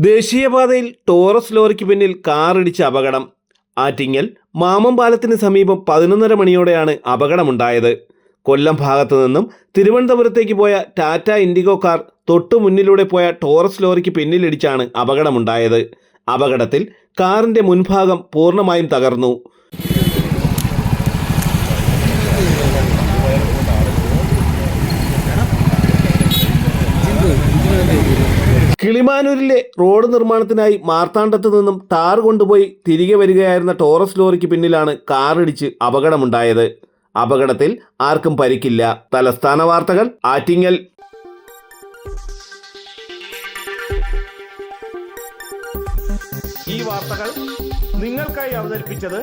ദേശീയപാതയിൽ ടോറസ് ലോറിക്ക് പിന്നിൽ കാറിടിച്ച അപകടം. ആറ്റിങ്ങൽ മാമം പാലത്തിന് സമീപം പതിനൊന്നര മണിയോടെയാണ് അപകടമുണ്ടായത്. കൊല്ലം ഭാഗത്തു നിന്നും തിരുവനന്തപുരത്തേക്ക് പോയ ടാറ്റ ഇൻഡിഗോ കാർ തൊട്ടു മുന്നിലൂടെ പോയ ടോറസ് ലോറിക്ക് പിന്നിലിടിച്ചാണ് അപകടമുണ്ടായത്. അപകടത്തിൽ കാറിന്റെ മുൻഭാഗം പൂർണമായും തകർന്നു. കിളിമാനൂരിലെ റോഡ് നിർമ്മാണത്തിനായി മാർത്താണ്ഡത്ത് നിന്നും ടാർ കൊണ്ടുപോയി തിരികെ വരികയായിരുന്ന ടോറസ് ലോറിക്ക് പിന്നിലാണ് കാറിടിച്ച് അപകടമുണ്ടായത്. അപകടത്തിൽ ആർക്കും പരിക്കില്ല. തലസ്ഥാന വാർത്തകൾ ആറ്റിങ്ങൽ. ഈ വാർത്തകൾ നിങ്ങൾക്കായി അവതരിപ്പിച്ചത്